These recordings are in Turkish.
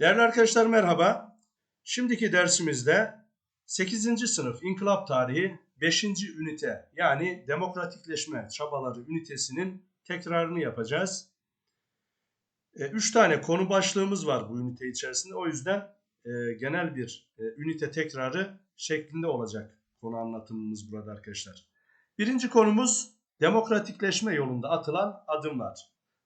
Değerli arkadaşlar merhaba. Şimdiki dersimizde 8. sınıf İnkılap Tarihi 5. ünite yani demokratikleşme çabaları ünitesinin tekrarını yapacağız. 3 tane konu başlığımız var bu ünite içerisinde. O yüzden e, genel bir e, ünite tekrarı şeklinde olacak konu anlatımımız burada arkadaşlar. Birinci konumuz demokratikleşme yolunda atılan adımlar.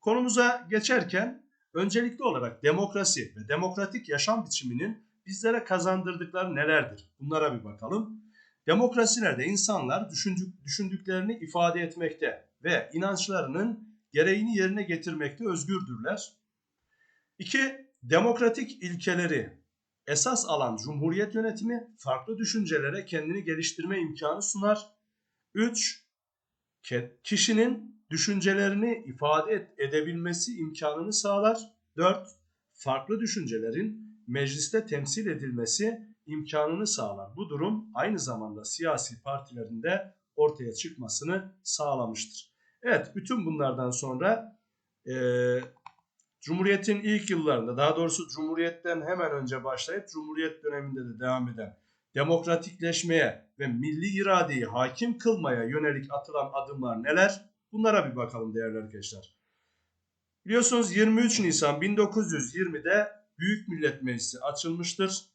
Konumuza geçerken öncelikli olarak demokrasi ve demokratik yaşam biçiminin bizlere kazandırdıkları nelerdir? Bunlara bir bakalım. Demokrasilerde insanlar düşündük, düşündüklerini ifade etmekte ve inançlarının gereğini yerine getirmekte özgürdürler. İki, demokratik ilkeleri esas alan cumhuriyet yönetimi farklı düşüncelere kendini geliştirme imkanı sunar. 3. Kişinin düşüncelerini ifade edebilmesi imkanını sağlar. 4. Farklı düşüncelerin mecliste temsil edilmesi imkanını sağlar. Bu durum aynı zamanda siyasi partilerinde ortaya çıkmasını sağlamıştır. Evet bütün bunlardan sonra e, Cumhuriyet'in ilk yıllarında daha doğrusu Cumhuriyet'ten hemen önce başlayıp Cumhuriyet döneminde de devam eden demokratikleşmeye ve milli iradeyi hakim kılmaya yönelik atılan adımlar neler? Bunlara bir bakalım değerli arkadaşlar. Biliyorsunuz 23 Nisan 1920'de Büyük Millet Meclisi açılmıştır.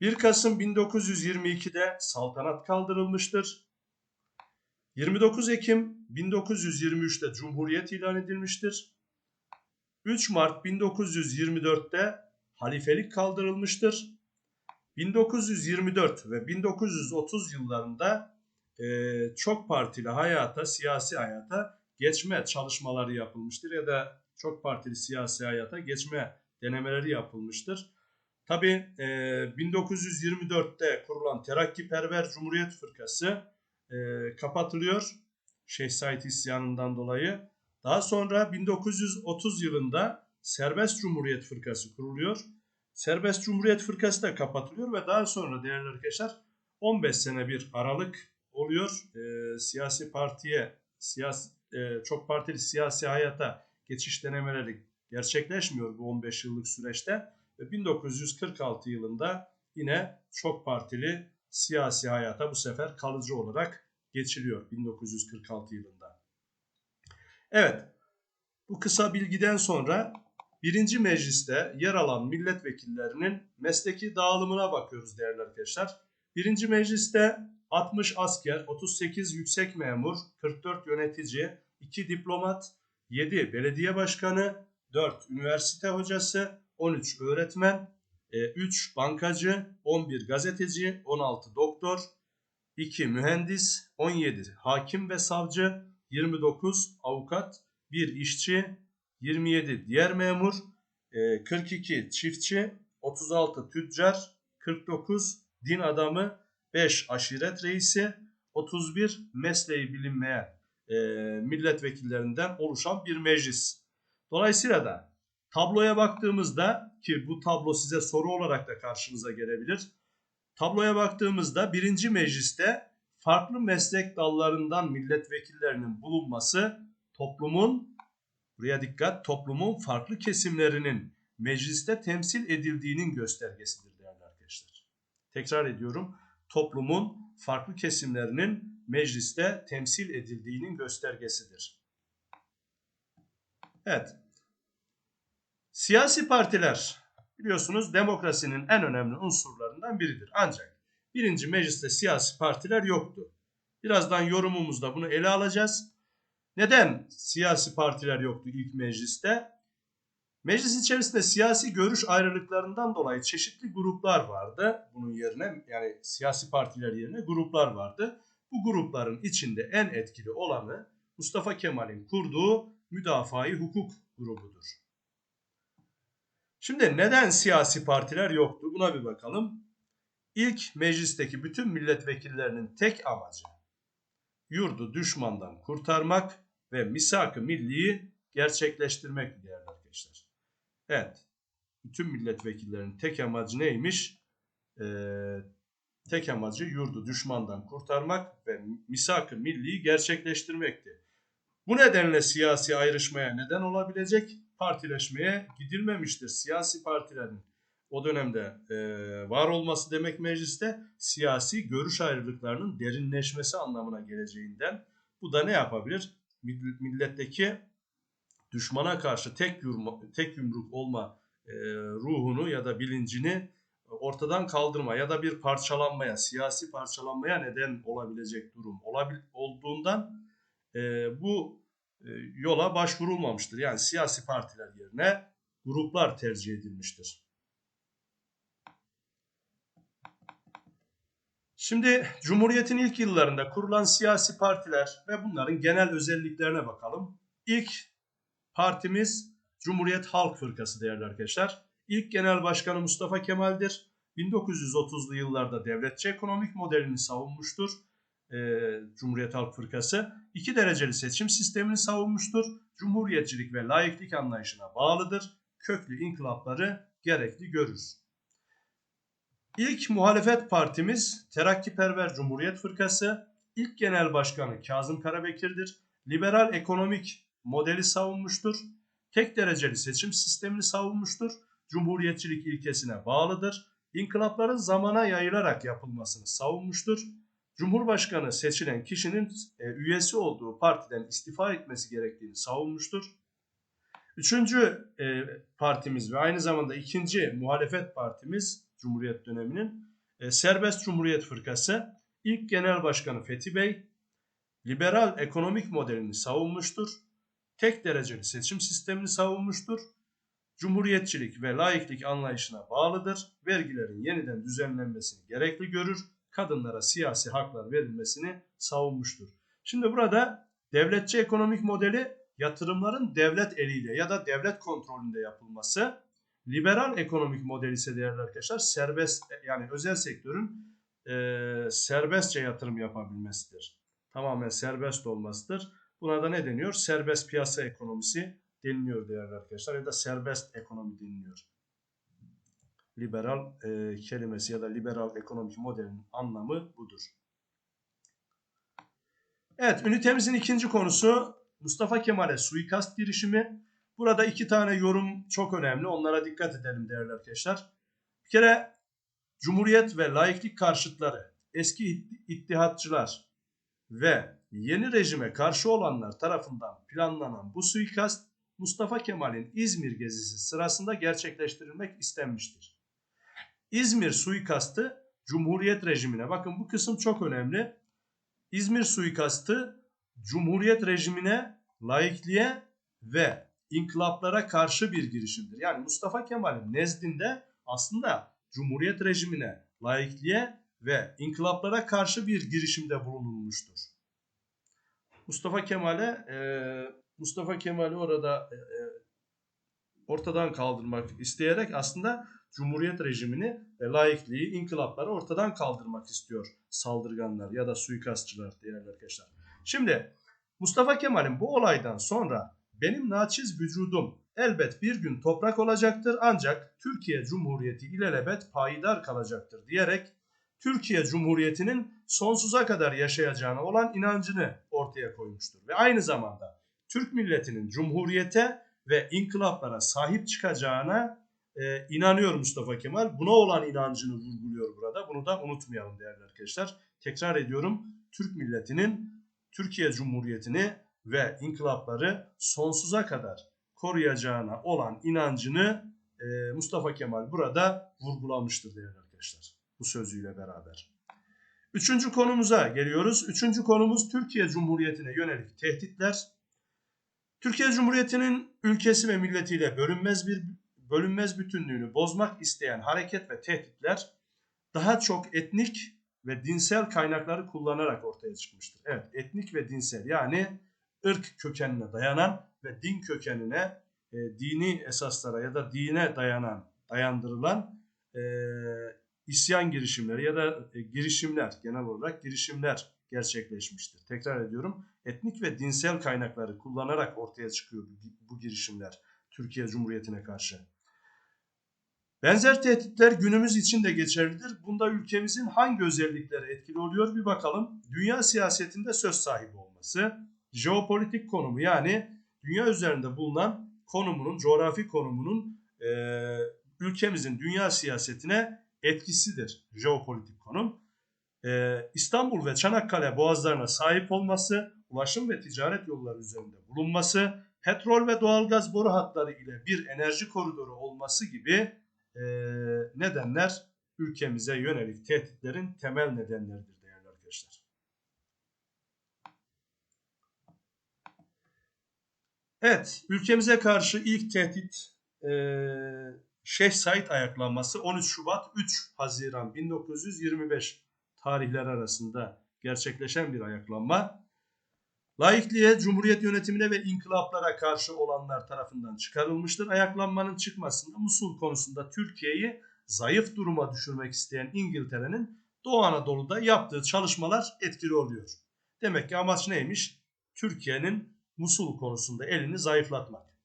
1 Kasım 1922'de saltanat kaldırılmıştır. 29 Ekim 1923'te Cumhuriyet ilan edilmiştir. 3 Mart 1924'te halifelik kaldırılmıştır. 1924 ve 1930 yıllarında e, çok partili hayata, siyasi hayata geçme çalışmaları yapılmıştır ya da çok partili siyasi hayata geçme denemeleri yapılmıştır. Tabi e, 1924'te kurulan Terakkiperver Cumhuriyet Fırkası e, kapatılıyor Şeyh Said isyanından dolayı. Daha sonra 1930 yılında Serbest Cumhuriyet Fırkası kuruluyor. Serbest Cumhuriyet Fırkası da kapatılıyor ve daha sonra değerli arkadaşlar 15 sene bir aralık oluyor. E, siyasi partiye, siyasi, e, çok partili siyasi hayata geçiş denemeleri gerçekleşmiyor bu 15 yıllık süreçte. Ve 1946 yılında yine çok partili siyasi hayata bu sefer kalıcı olarak geçiliyor 1946 yılında. Evet, bu kısa bilgiden sonra birinci mecliste yer alan milletvekillerinin mesleki dağılımına bakıyoruz değerli arkadaşlar. Birinci mecliste 60 asker, 38 yüksek memur, 44 yönetici, 2 diplomat, 7 belediye başkanı, 4 üniversite hocası, 13 öğretmen, 3 e, bankacı, 11 gazeteci, 16 doktor, 2 mühendis, 17 hakim ve savcı, 29 avukat, 1 işçi, 27 diğer memur, 42 e, çiftçi, 36 tüccar, 49 din adamı, 5 aşiret reisi, 31 mesleği bilinmeyen e, milletvekillerinden oluşan bir meclis. Dolayısıyla da tabloya baktığımızda ki bu tablo size soru olarak da karşınıza gelebilir. Tabloya baktığımızda birinci mecliste farklı meslek dallarından milletvekillerinin bulunması toplumun buraya dikkat toplumun farklı kesimlerinin mecliste temsil edildiğinin göstergesidir değerli arkadaşlar. Tekrar ediyorum. Toplumun farklı kesimlerinin mecliste temsil edildiğinin göstergesidir. Evet. Siyasi partiler biliyorsunuz demokrasinin en önemli unsurlarından biridir. Ancak birinci mecliste siyasi partiler yoktu. Birazdan yorumumuzda bunu ele alacağız. Neden siyasi partiler yoktu ilk mecliste? Meclis içerisinde siyasi görüş ayrılıklarından dolayı çeşitli gruplar vardı. Bunun yerine yani siyasi partiler yerine gruplar vardı. Bu grupların içinde en etkili olanı Mustafa Kemal'in kurduğu müdafaa hukuk grubudur. Şimdi neden siyasi partiler yoktu buna bir bakalım. İlk meclisteki bütün milletvekillerinin tek amacı yurdu düşmandan kurtarmak ve misak-ı milliyi gerçekleştirmek değerli arkadaşlar. Evet. Bütün milletvekillerinin tek amacı neymiş? Ee, tek amacı yurdu düşmandan kurtarmak ve misak-ı milliyi gerçekleştirmekti. Bu nedenle siyasi ayrışmaya neden olabilecek partileşmeye gidilmemiştir. Siyasi partilerin o dönemde e, var olması demek mecliste siyasi görüş ayrılıklarının derinleşmesi anlamına geleceğinden bu da ne yapabilir? Milletteki düşmana karşı tek yumruk, tek yumruk olma e, ruhunu ya da bilincini ortadan kaldırma ya da bir parçalanmaya, siyasi parçalanmaya neden olabilecek durum olabil, olduğundan e, bu e, yola başvurulmamıştır. Yani siyasi partiler yerine gruplar tercih edilmiştir. Şimdi Cumhuriyet'in ilk yıllarında kurulan siyasi partiler ve bunların genel özelliklerine bakalım. İlk partimiz Cumhuriyet Halk Fırkası değerli arkadaşlar. İlk genel başkanı Mustafa Kemal'dir. 1930'lu yıllarda devletçi ekonomik modelini savunmuştur. E, Cumhuriyet Halk Fırkası. iki dereceli seçim sistemini savunmuştur. Cumhuriyetçilik ve layıklık anlayışına bağlıdır. Köklü inkılapları gerekli görür. İlk muhalefet partimiz Terakkiperver Cumhuriyet Fırkası. İlk genel başkanı Kazım Karabekir'dir. Liberal ekonomik modeli savunmuştur. Tek dereceli seçim sistemini savunmuştur. Cumhuriyetçilik ilkesine bağlıdır. İnkılapların zamana yayılarak yapılmasını savunmuştur. Cumhurbaşkanı seçilen kişinin e, üyesi olduğu partiden istifa etmesi gerektiğini savunmuştur. Üçüncü e, partimiz ve aynı zamanda ikinci muhalefet partimiz Cumhuriyet döneminin e, Serbest Cumhuriyet Fırkası ilk genel başkanı Fethi Bey liberal ekonomik modelini savunmuştur. Tek dereceli seçim sistemini savunmuştur. Cumhuriyetçilik ve laiklik anlayışına bağlıdır. Vergilerin yeniden düzenlenmesini gerekli görür. Kadınlara siyasi haklar verilmesini savunmuştur. Şimdi burada devletçi ekonomik modeli yatırımların devlet eliyle ya da devlet kontrolünde yapılması Liberal ekonomik model ise değerli arkadaşlar serbest yani özel sektörün e, serbestçe yatırım yapabilmesidir. Tamamen serbest olmasıdır. Buna da ne deniyor? Serbest piyasa ekonomisi deniliyor değerli arkadaşlar ya da serbest ekonomi deniliyor. Liberal e, kelimesi ya da liberal ekonomik modelin anlamı budur. Evet, ünitemizin ikinci konusu Mustafa Kemal'e suikast girişimi. Burada iki tane yorum çok önemli. Onlara dikkat edelim değerli arkadaşlar. Bir kere Cumhuriyet ve laiklik karşıtları, eski ittihatçılar ve yeni rejime karşı olanlar tarafından planlanan bu suikast Mustafa Kemal'in İzmir gezisi sırasında gerçekleştirilmek istenmiştir. İzmir suikastı Cumhuriyet rejimine, bakın bu kısım çok önemli. İzmir suikastı Cumhuriyet rejimine, laikliğe ve inkılaplara karşı bir girişimdir. Yani Mustafa Kemal'in nezdinde aslında Cumhuriyet rejimine, laikliğe ve inkılaplara karşı bir girişimde bulunulmuştur. Mustafa Kemal'e e, Mustafa Kemal'i orada e, e, ortadan kaldırmak isteyerek aslında Cumhuriyet rejimini ve laikliği, inkılapları ortadan kaldırmak istiyor saldırganlar ya da suikastçılar değerli arkadaşlar. Şimdi Mustafa Kemal'in bu olaydan sonra benim naçiz vücudum elbet bir gün toprak olacaktır ancak Türkiye Cumhuriyeti ilelebet payidar kalacaktır diyerek Türkiye Cumhuriyeti'nin sonsuza kadar yaşayacağına olan inancını ortaya koymuştur. Ve aynı zamanda Türk milletinin cumhuriyete ve inkılaplara sahip çıkacağına e, inanıyor Mustafa Kemal. Buna olan inancını vurguluyor burada. Bunu da unutmayalım değerli arkadaşlar. Tekrar ediyorum. Türk milletinin Türkiye Cumhuriyeti'ni ve inkılapları sonsuza kadar koruyacağına olan inancını e, Mustafa Kemal burada vurgulamıştır değerli arkadaşlar. Bu sözüyle beraber. Üçüncü konumuza geliyoruz. Üçüncü konumuz Türkiye Cumhuriyeti'ne yönelik tehditler. Türkiye Cumhuriyeti'nin ülkesi ve milletiyle bölünmez bir bölünmez bütünlüğünü bozmak isteyen hareket ve tehditler daha çok etnik ve dinsel kaynakları kullanarak ortaya çıkmıştır. Evet, etnik ve dinsel yani ırk kökenine dayanan ve din kökenine, e, dini esaslara ya da dine dayanan, dayandırılan e, isyan girişimleri ya da e, girişimler, genel olarak girişimler gerçekleşmiştir. Tekrar ediyorum, etnik ve dinsel kaynakları kullanarak ortaya çıkıyor bu girişimler Türkiye Cumhuriyeti'ne karşı. Benzer tehditler günümüz için de geçerlidir. Bunda ülkemizin hangi özellikleri etkili oluyor bir bakalım. Dünya siyasetinde söz sahibi olması, jeopolitik konumu yani dünya üzerinde bulunan konumunun, coğrafi konumunun e, ülkemizin dünya siyasetine etkisidir jeopolitik konum. E, İstanbul ve Çanakkale boğazlarına sahip olması, ulaşım ve ticaret yolları üzerinde bulunması, petrol ve doğalgaz boru hatları ile bir enerji koridoru olması gibi e, nedenler ülkemize yönelik tehditlerin temel nedenleridir değerli arkadaşlar. Evet, ülkemize karşı ilk tehdit e, Şeyh Said ayaklanması 13 Şubat 3 Haziran 1925 tarihler arasında gerçekleşen bir ayaklanma. Laikliğe, cumhuriyet yönetimine ve inkılaplara karşı olanlar tarafından çıkarılmıştır. Ayaklanmanın çıkmasında Musul konusunda Türkiye'yi zayıf duruma düşürmek isteyen İngiltere'nin Doğu Anadolu'da yaptığı çalışmalar etkili oluyor. Demek ki amaç neymiş? Türkiye'nin Musul konusunda elini zayıflatmak.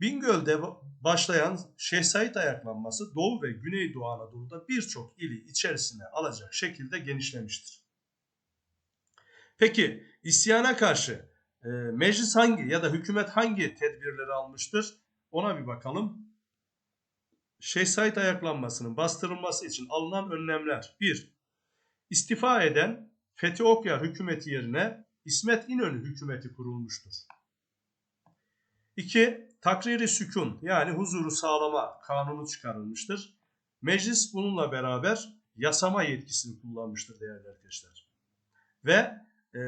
Bingöl'de başlayan Şeyh ayaklanması Doğu ve Güneydoğu Anadolu'da birçok ili içerisine alacak şekilde genişlemiştir. Peki isyana karşı e, meclis hangi ya da hükümet hangi tedbirleri almıştır? Ona bir bakalım. Şeyh ayaklanmasının bastırılması için alınan önlemler. 1. İstifa eden Fethi Okyar hükümeti yerine İsmet İnönü hükümeti kurulmuştur. 2. Takriri sükun yani huzuru sağlama kanunu çıkarılmıştır. Meclis bununla beraber yasama yetkisini kullanmıştır değerli arkadaşlar. Ve e,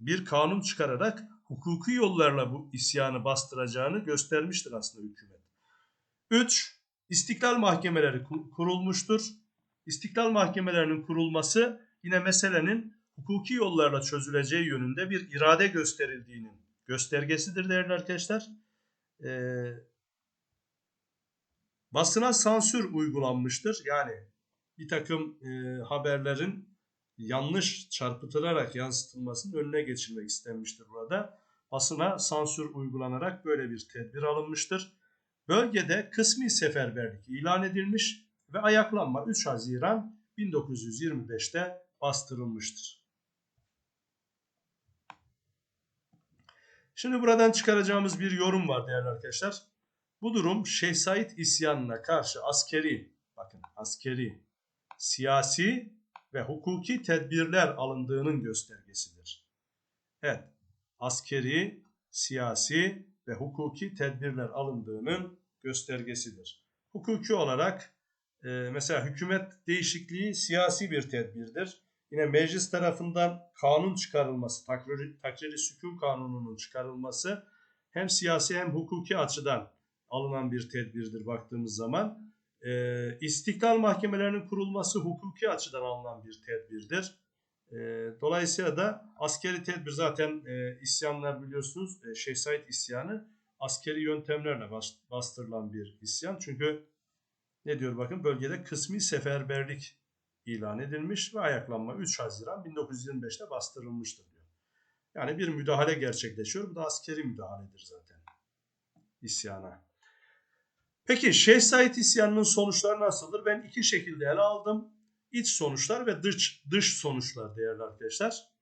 bir kanun çıkararak hukuki yollarla bu isyanı bastıracağını göstermiştir aslında hükümet. 3. İstiklal mahkemeleri kurulmuştur. İstiklal mahkemelerinin kurulması yine meselenin hukuki yollarla çözüleceği yönünde bir irade gösterildiğinin göstergesidir değerli arkadaşlar. Ee, basına sansür uygulanmıştır. Yani bir takım e, haberlerin yanlış çarpıtılarak yansıtılmasının önüne geçilmek istenmiştir burada. Basına sansür uygulanarak böyle bir tedbir alınmıştır. Bölgede kısmi seferberlik ilan edilmiş ve ayaklanma 3 Haziran 1925'te bastırılmıştır. Şimdi buradan çıkaracağımız bir yorum var değerli arkadaşlar. Bu durum Şeyh Said isyanına karşı askeri, bakın askeri, siyasi ve hukuki tedbirler alındığının göstergesidir. Evet, askeri, siyasi ve hukuki tedbirler alındığının göstergesidir. Hukuki olarak e, mesela hükümet değişikliği siyasi bir tedbirdir. Yine meclis tarafından kanun çıkarılması, takriri, takriri sükun kanununun çıkarılması hem siyasi hem hukuki açıdan alınan bir tedbirdir baktığımız zaman. E, istiklal mahkemelerinin kurulması hukuki açıdan alınan bir tedbirdir. E, dolayısıyla da askeri tedbir zaten e, isyanlar biliyorsunuz e, Şeyh Said isyanı askeri yöntemlerle bastırılan bir isyan. Çünkü ne diyor bakın bölgede kısmi seferberlik ilan edilmiş ve ayaklanma 3 Haziran 1925'te bastırılmıştır diyor. Yani bir müdahale gerçekleşiyor. Bu da askeri müdahaledir zaten isyana. Peki Şeyh Said isyanının sonuçları nasıldır? Ben iki şekilde ele aldım. İç sonuçlar ve dış, dış sonuçlar değerli arkadaşlar.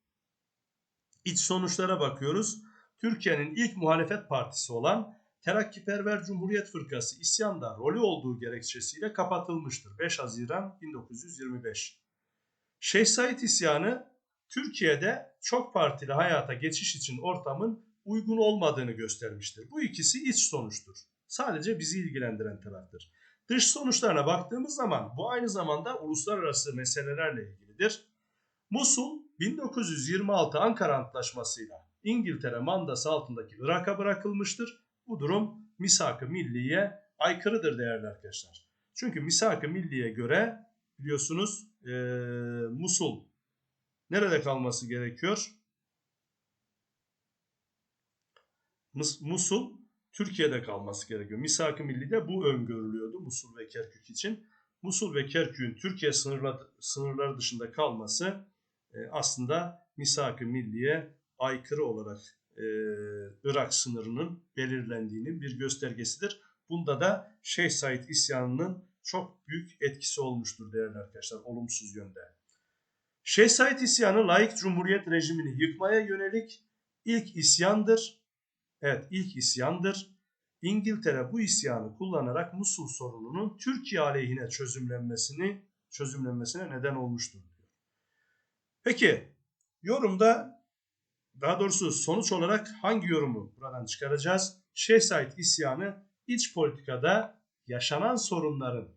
İç sonuçlara bakıyoruz. Türkiye'nin ilk muhalefet partisi olan Terakkiperver Cumhuriyet Fırkası isyanda rolü olduğu gerekçesiyle kapatılmıştır. 5 Haziran 1925. Şeyh Said isyanı Türkiye'de çok partili hayata geçiş için ortamın uygun olmadığını göstermiştir. Bu ikisi iç sonuçtur. Sadece bizi ilgilendiren taraftır. Dış sonuçlarına baktığımız zaman bu aynı zamanda uluslararası meselelerle ilgilidir. Musul 1926 Ankara Antlaşması'yla İngiltere mandası altındaki Irak'a bırakılmıştır. Bu durum misak-ı milliye aykırıdır değerli arkadaşlar. Çünkü misak-ı milliye göre biliyorsunuz e, Musul nerede kalması gerekiyor? Mus Musul Türkiye'de kalması gerekiyor. Misak-ı Milli'de bu öngörülüyordu Musul ve Kerkük için. Musul ve Kerkük'ün Türkiye sınırları, sınırları dışında kalması e, aslında Misak-ı Milli'ye aykırı olarak e, Irak sınırının belirlendiğinin bir göstergesidir. Bunda da Şeyh Said isyanının çok büyük etkisi olmuştur değerli arkadaşlar olumsuz yönde. Şeyh Said isyanı laik cumhuriyet rejimini yıkmaya yönelik ilk isyandır Evet ilk isyandır. İngiltere bu isyanı kullanarak Musul sorununun Türkiye aleyhine çözümlenmesini çözümlenmesine neden olmuştur. Peki yorumda daha doğrusu sonuç olarak hangi yorumu buradan çıkaracağız? Şeyh Said isyanı iç politikada yaşanan sorunların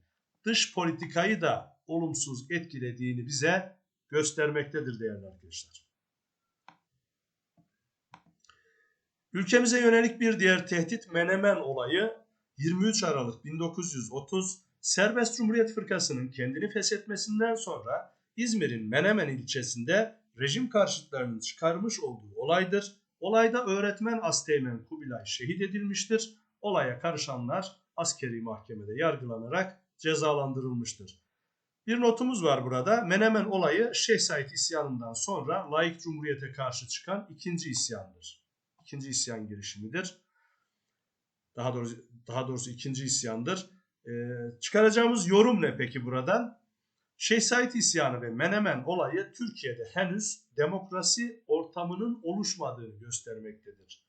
dış politikayı da olumsuz etkilediğini bize göstermektedir değerli arkadaşlar. Ülkemize yönelik bir diğer tehdit Menemen olayı 23 Aralık 1930 Serbest Cumhuriyet Fırkası'nın kendini feshetmesinden sonra İzmir'in Menemen ilçesinde rejim karşıtlarının çıkarmış olduğu olaydır. Olayda öğretmen Asteğmen Kubilay şehit edilmiştir. Olaya karışanlar askeri mahkemede yargılanarak cezalandırılmıştır. Bir notumuz var burada. Menemen olayı Şeyh Said isyanından sonra laik cumhuriyete karşı çıkan ikinci isyandır. İkinci isyan girişimidir. Daha doğrusu daha doğrusu ikinci isyandır. Ee, çıkaracağımız yorum ne peki buradan? Şeyh Said isyanı ve Menemen olayı Türkiye'de henüz demokrasi ortamının oluşmadığını göstermektedir.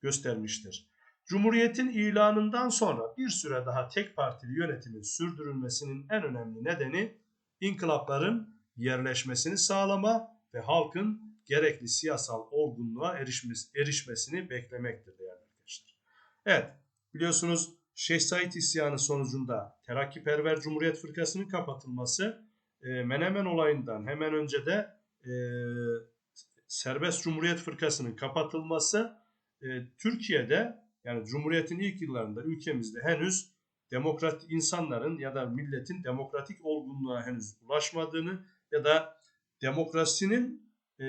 Göstermiştir. Cumhuriyetin ilanından sonra bir süre daha tek partili yönetimin sürdürülmesinin en önemli nedeni inkılapların yerleşmesini sağlama ve halkın gerekli siyasal olgunluğa erişmesi, erişmesini beklemektir değerli arkadaşlar. Evet biliyorsunuz Şeyh Said isyanı sonucunda Terakkiperver Cumhuriyet Fırkası'nın kapatılması e, Menemen olayından hemen önce de e, Serbest Cumhuriyet Fırkası'nın kapatılması e, Türkiye'de yani Cumhuriyet'in ilk yıllarında ülkemizde henüz demokrat insanların ya da milletin demokratik olgunluğa henüz ulaşmadığını ya da demokrasinin e,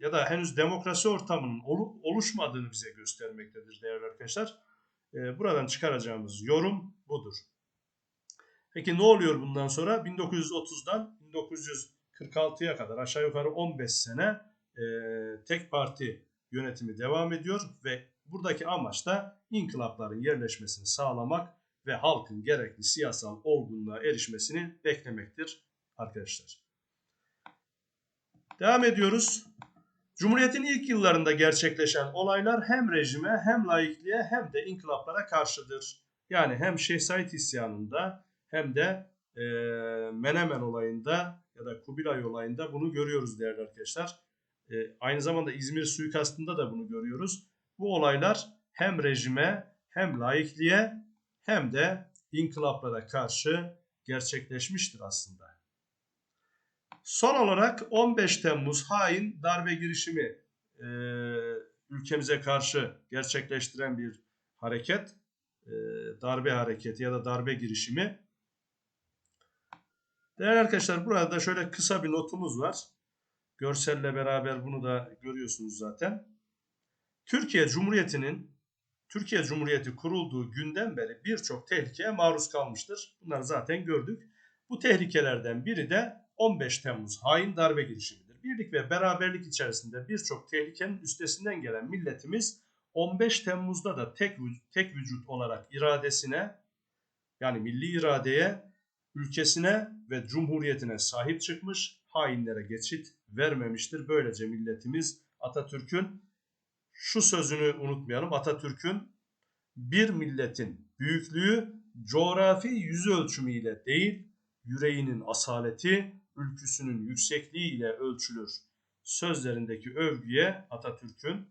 ya da henüz demokrasi ortamının olup oluşmadığını bize göstermektedir değerli arkadaşlar. E, buradan çıkaracağımız yorum budur. Peki ne oluyor bundan sonra? 1930'dan 1946'ya kadar aşağı yukarı 15 sene e, tek parti yönetimi devam ediyor ve buradaki amaç da inkılapların yerleşmesini sağlamak ve halkın gerekli siyasal olgunluğa erişmesini beklemektir arkadaşlar. Devam ediyoruz. Cumhuriyetin ilk yıllarında gerçekleşen olaylar hem rejime hem laikliğe hem de inkılaplara karşıdır. Yani hem Şeyh Said isyanında hem de e, Menemen olayında ya da Kubilay olayında bunu görüyoruz değerli arkadaşlar. E, aynı zamanda İzmir suikastında da bunu görüyoruz. Bu olaylar hem rejime hem laikliğe hem de inkılaplara karşı gerçekleşmiştir aslında. Son olarak 15 Temmuz hain darbe girişimi e, ülkemize karşı gerçekleştiren bir hareket, e, darbe hareketi ya da darbe girişimi. Değerli arkadaşlar burada şöyle kısa bir notumuz var. Görselle beraber bunu da görüyorsunuz zaten. Türkiye Cumhuriyeti'nin Türkiye Cumhuriyeti kurulduğu günden beri birçok tehlikeye maruz kalmıştır. Bunları zaten gördük. Bu tehlikelerden biri de 15 Temmuz hain darbe girişimidir. Birlik ve beraberlik içerisinde birçok tehlikenin üstesinden gelen milletimiz 15 Temmuz'da da tek, tek vücut olarak iradesine yani milli iradeye, ülkesine ve cumhuriyetine sahip çıkmış, hainlere geçit vermemiştir. Böylece milletimiz Atatürk'ün şu sözünü unutmayalım. Atatürk'ün bir milletin büyüklüğü coğrafi yüz ölçümüyle değil, yüreğinin asaleti, ülküsünün yüksekliği ile ölçülür. Sözlerindeki övgüye Atatürk'ün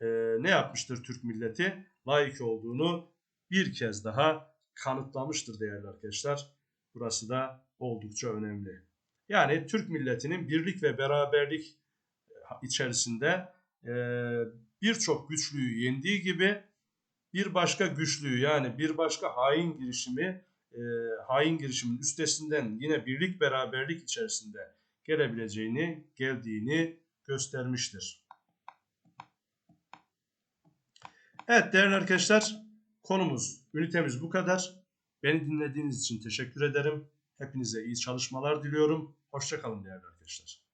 e, ne yapmıştır Türk milleti? Layık olduğunu bir kez daha kanıtlamıştır değerli arkadaşlar. Burası da oldukça önemli. Yani Türk milletinin birlik ve beraberlik içerisinde e, birçok güçlüyü yendiği gibi bir başka güçlüyü yani bir başka hain girişimi e, hain girişimin üstesinden yine birlik beraberlik içerisinde gelebileceğini, geldiğini göstermiştir. Evet değerli arkadaşlar konumuz, ünitemiz bu kadar. Beni dinlediğiniz için teşekkür ederim. Hepinize iyi çalışmalar diliyorum. Hoşçakalın değerli arkadaşlar.